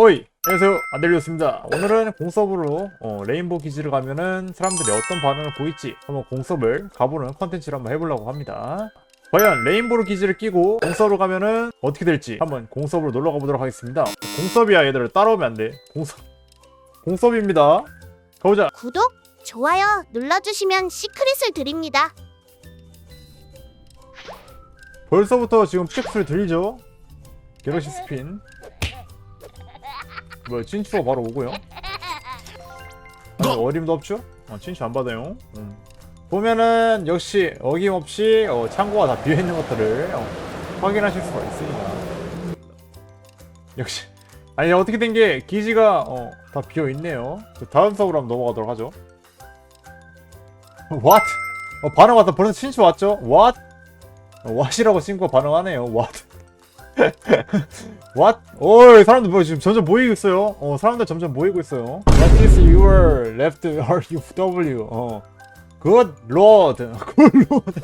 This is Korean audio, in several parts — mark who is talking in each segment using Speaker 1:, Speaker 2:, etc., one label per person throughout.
Speaker 1: 오이! 안녕하세요. 안델리오스입니다. 오늘은 공섭으로 어, 레인보우 기지를 가면은 사람들이 어떤 반응을 보일지 한번 공섭을 가보는 컨텐츠를 한번 해보려고 합니다. 과연 레인보우 기지를 끼고 공섭으로 가면은 어떻게 될지 한번 공섭으로 놀러 가보도록 하겠습니다. 공섭이야 얘들을 따라오면 안돼. 공섭 공섭입니다. 가보자.
Speaker 2: 구독, 좋아요 눌러주시면 시크릿을 드립니다.
Speaker 1: 벌써부터 지금 피켓소리 들리죠? 갤럭시 스핀 뭐야 친추가 바로 오고요 아니, 어림도 없죠? 어, 친추 안 받아요 음. 보면은 역시 어김없이 어, 창고가 다 비어있는 것들을 어, 확인하실 수가 있습니다 역시 아니 어떻게 된 게 기지가 어, 다 비어있네요 그 다음 수업으로 한번 넘어가도록 하죠 What? 어, 반응 왔다 벌써 친추 왔죠? What? 어, 왓이라고 친구가 반응하네요. What? What? 오, 사람들 뭐 지금 점점 모이고 있어요. 어, 사람들 점점 모이고 있어요. What is your left RUW? 어, good lord, good lord.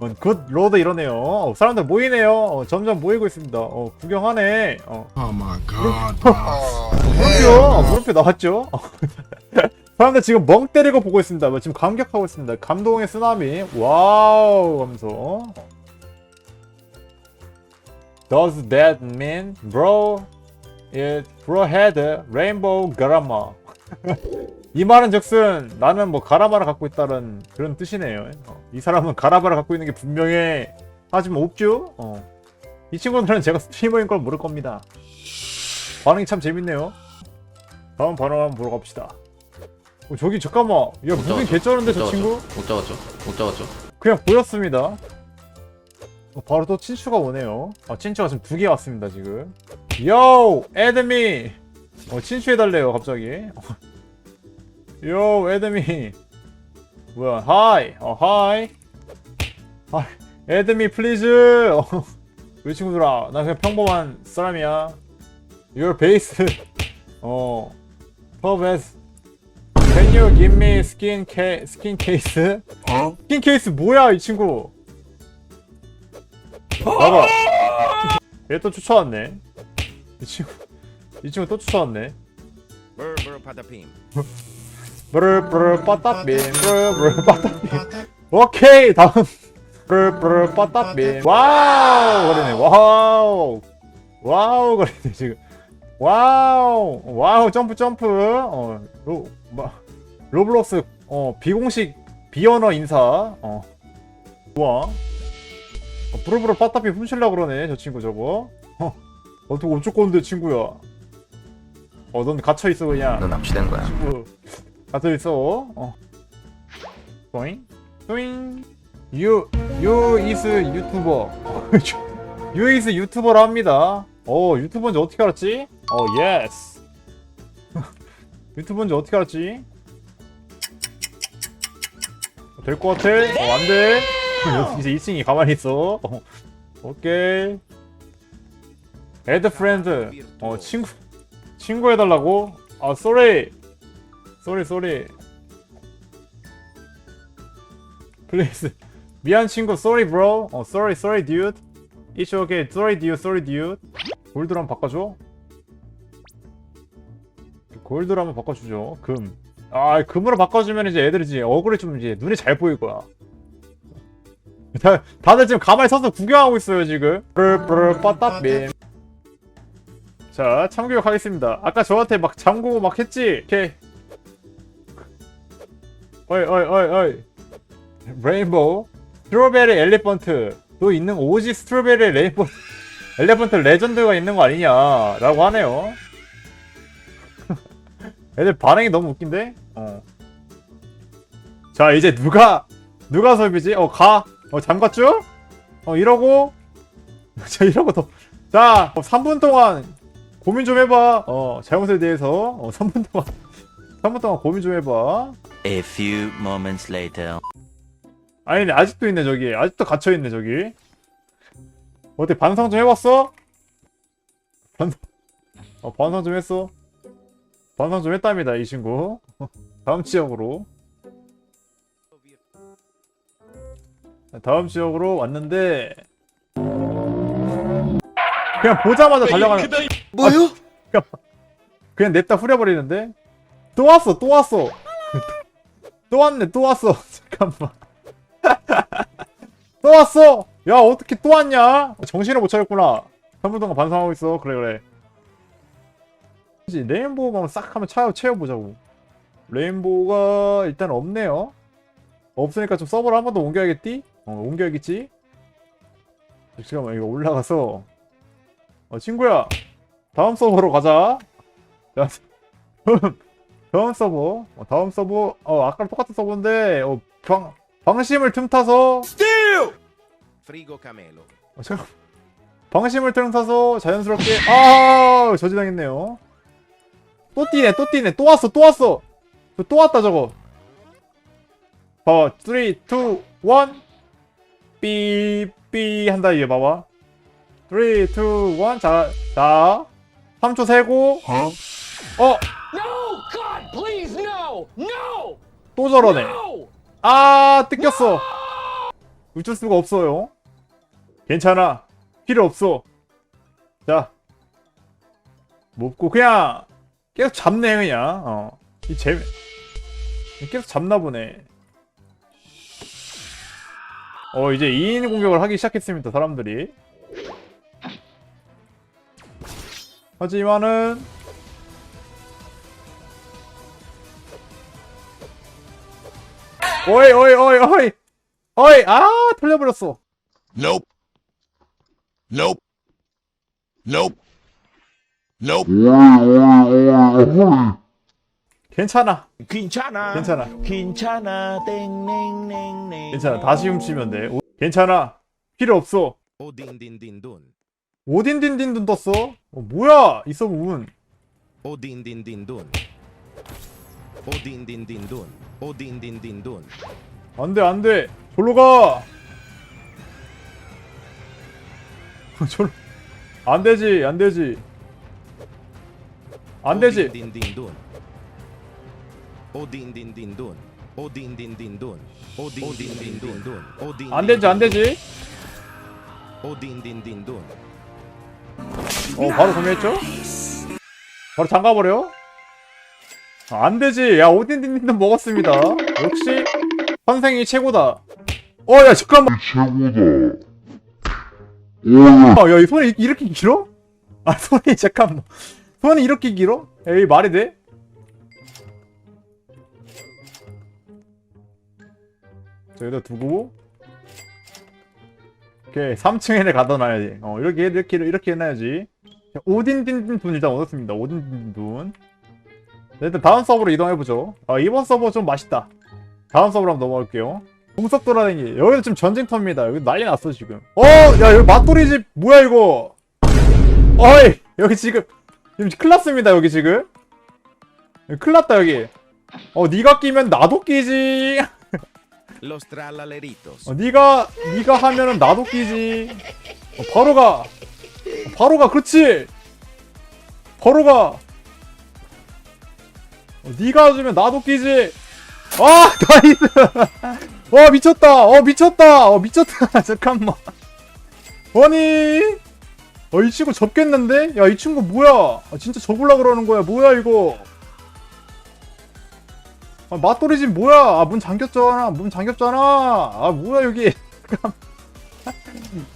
Speaker 1: 어, good lord 이러네요. 어, 사람들 모이네요. 어, 점점 모이고 있습니다. 어, 구경하네. 어,
Speaker 3: Oh my god,
Speaker 1: 어, 물음표 나왔죠? 사람들 지금 멍 때리고 보고 있습니다. 뭐 지금 감격하고 있습니다. 감동의 쓰나미. 와우 하면서. Does that mean bro? It bro had rainbow grandma. 이 말은 즉슨 나는 뭐 가라마를 갖고 있다는 그런 뜻이네요. 어, 이 사람은 가라마를 갖고 있는 게 분명해. 하지만 없죠? 어. 이 친구들은 제가 스트리머인 걸 모를 겁니다. 반응이 참 재밌네요. 다음 반응 한번 보러 갑시다. 어, 저기 잠깐만. 야 무빙 개쩌는데 저 친구?
Speaker 4: 못 잡았죠? 못 잡았죠?
Speaker 1: 그냥 보였습니다. 어, 바로 또 친추가 오네요. 아, 친추가 지금 두 개 왔습니다, 지금. 요! 에드미! 어, 친추해달래요, 갑자기. 요, 에드미! 뭐야, 하이! 어, 하이! 하이! 에드미, 플리즈! 어, 우리 친구들아, 나 그냥 평범한 사람이야. Your base. 어, purpose. Can you give me skin, ca skin case?
Speaker 3: Huh?
Speaker 1: 스킨 케이스 뭐야 이 친구 봐봐. 얘 또 쫓아왔네. 이 친구 이 친구 또 쫓아왔네.
Speaker 5: Brr, brr, patapim.
Speaker 1: 브르브르 빠따빔. 브르브르 빠따빔. 오케이 다음. 브르브르 빠따빔. 와우 거리네. 와우. 와우 거리네 지금. 와우. 와우 점프 점프. 어 로, 마, 로블록스 어 비공식 비언어 인사. 어. 좋아 어, 부르부르 빠따비 훔칠라 그러네 저 친구 저거. 어 어떻게 어쩔 건데 친구야. 어 넌 갇혀있어 그냥.
Speaker 4: 넌 납치된 거야.
Speaker 1: 친구. 갇혀있어 어. 또잉 또잉 유, 유 이스 유튜버 유 이스 유튜버라 합니다. 어 유튜버인지 어떻게 알았지? 어 예스 유튜버인지 어떻게 알았지? 될 것 같아? 어, 안 돼. 이제 2층이 가만히 있어. 어, 오케이. 애드 프렌드. 어, 친구. 친구 해달라고? 아, sorry. sorry, sorry. please. 미안, 친구. sorry, bro. 어, sorry, sorry, dude. It's okay. sorry, dude. sorry, dude. 골드로 한번 바꿔줘. 골드로 한번 바꿔주죠. 금. 아, 금으로 바꿔주면 이제 애들이 이제 얼굴이 좀 이제 눈이 잘 보일 거야. 다, 다들 지금 가만히 서서 구경하고 있어요, 지금. 브르브르 빠따빔. 자, 참교육 하겠습니다. 아까 저한테 막 잠그고 막 했지? 오케이. 어이, 어이, 어이, 어이. 레인보우. 스트로베리 엘리펀트. 또 있는 오지 스트로베리 레인보우. 엘리펀트 레전드가 있는 거 아니냐. 라고 하네요. 애들 반응이 너무 웃긴데? 어. 자, 이제 누가, 누가 설비지? 어, 가. 어, 잠갔죠? 어, 이러고. 자, 이러고 더. 자, 어, 3분 동안 고민 좀 해봐. 어, 잘못에 대해서. 어, 3분 동안. 3분 동안 고민 좀 해봐.
Speaker 6: A few moments later.
Speaker 1: 아니, 아직도 있네, 저기. 아직도 갇혀있네, 저기. 어때, 반성 좀 해봤어? 반성, 어, 반성 좀 했어? 반성 좀 했답니다, 이 친구. 다음 지역으로. 다음 지역으로 왔는데. 그냥 보자마자 달려가는.
Speaker 3: 뭐요?
Speaker 1: 그냥 냅다 후려버리는데? 또 왔어 또 왔어. 또 왔네 또 왔어. 잠깐만. 또 왔어. 야 어떻게 또 왔냐? 정신을 못 차렸구나. 3분 동안 반성하고 있어. 그래 그래. 이제 레인보우만 싹 한번 차, 채워보자고. 레인보우가 일단 없네요. 없으니까 좀 서버를 한 번 더 옮겨야겠디? 어 옮겨야겠지? 잠깐만 이거 올라가서. 어 친구야 다음 서버로 가자. 자, 다음, 서버. 어, 다음 서버. 어 아까랑 똑같은 서버인데 어 방, 방심을 틈타서.
Speaker 5: Frigo Camelo.
Speaker 1: 어, 잠깐. 방심을 틈타서 자연스럽게. 아 저지당했네요. 또 뛰네 또 뛰네. 또 왔어 또 왔어. 저또 왔다 저거. 봐봐 3 2 1 삐삐 한다 이게 봐봐. 3 2 1 자, 자. 3초 세고. 어?
Speaker 3: No! God, please, no! No!
Speaker 1: 또 저러네.
Speaker 3: No!
Speaker 1: 아 뜯겼어. 어쩔 수가 없어요. 괜찮아. 필요 없어. 자. 먹고 그냥 계속 잡네 그냥. 어이 재미. 계속 잡나 보네 어 이제 2인 공격을 하기 시작했습니다 사람들이 하지만은 어이 어이 어이 어이 어이 아 틀려버렸어
Speaker 5: Nope. Nope. Nope. Nope.
Speaker 1: 괜찮아. 괜찮아
Speaker 6: ding, ding, ding.
Speaker 1: 괜찮아 다시 훔치면 돼 오- 괜찮아 필요 없어
Speaker 5: dun.
Speaker 1: 오딘딘딘둔 떴어 어, 뭐야 이 서브 운.
Speaker 5: O din din din dun.
Speaker 1: 안돼 안 돼 졸로 가졸 안되지 안 되지 안 되지
Speaker 5: O din din din dun. O din.
Speaker 1: 안되지 안 되지
Speaker 5: O din din din dun.
Speaker 1: 어 바로 구매했죠? 바로 잠가버려? 아, 안 되지 야 오딘딘딘 먹었습니다 역시 선생이 최고다 어 야 잠깐만 아, 야, 이 손이 이- 이렇게 길어? 아, 손이 잠깐만. 손이 이렇게 길어? 에이, 말이 돼? 여기다 두고. 오케이, 3층에 가둬 놔야지. 어, 이렇게, 이렇게, 이렇게 해놔야지. 자, 오딘딘딘 돈 일단 얻었습니다. 오딘딘 돈. 자, 일단 다음 서버로 이동해보죠. 아, 이번 서버 좀 맛있다. 다음 서버로 한번 넘어갈게요. 공석 돌아다니. 여기는 지금 전쟁터입니다. 여기 난리 났어, 지금. 어, 야, 여기 맛돌이 집, 뭐야, 이거. 어이, 여기 지금, 지금 큰일 났습니다, 여기 지금. 여기 큰일 났다, 여기. 어, 니가 끼면 나도 끼지.
Speaker 5: Los tralaleritos.
Speaker 1: 어, 니가, 니가 하면은 나도 끼지. 어, 바로 가. 어, 바로 가, 그렇지. 바로 가. 어, 니가 주면 나도 끼지. 아, 나이스. 와, 미쳤다. 어, 미쳤다. 어, 미쳤다. 잠깐만. 아니. 어, 이 친구 접겠는데? 야, 이 친구 뭐야? 아, 진짜 접으려 그러는 거야. 뭐야, 이거? 아, 맞돌이 집 뭐야? 아, 문 잠겼잖아. 문 잠겼잖아. 아, 뭐야, 여기.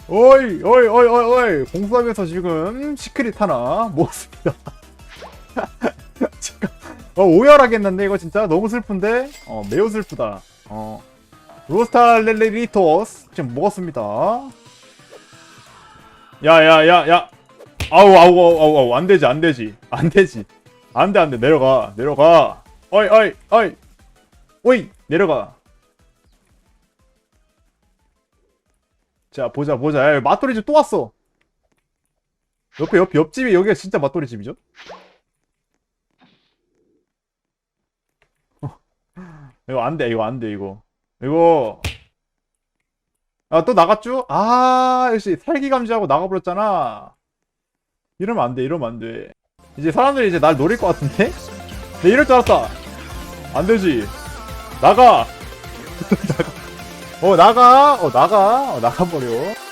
Speaker 1: 어이, 어이, 어이, 어이, 어이. 공수함에서 지금 시크릿 하나 모았습니다. 어, 오열하겠는데, 이거 진짜 너무 슬픈데? 어, 매우 슬프다. 어. 로스탈렐리토스 지금 먹었습니다. 야, 야, 야, 야. 아우, 아우, 아우, 아우, 아우, 안 되지, 안 되지. 안 되지. 안 돼, 안 돼. 내려가, 내려가. 어이, 어이, 어이. 오이, 내려가. 자, 보자, 보자. 야, 맛돌이 집 또 왔어. 옆에, 옆, 옆집이 여기가 진짜 맛돌이 집이죠? 이거 안 돼, 이거 안 돼, 이거. 이거. 아, 또 나갔죠? 아, 역시 살기 감지하고 나가버렸잖아. 이러면 안 돼, 이러면 안 돼. 이제 사람들이 이제 날 노릴 것 같은데? 내 이럴 줄 알았다. 안 되지. 나가. 나가. 어, 나가. 어, 나가. 어, 나가버려.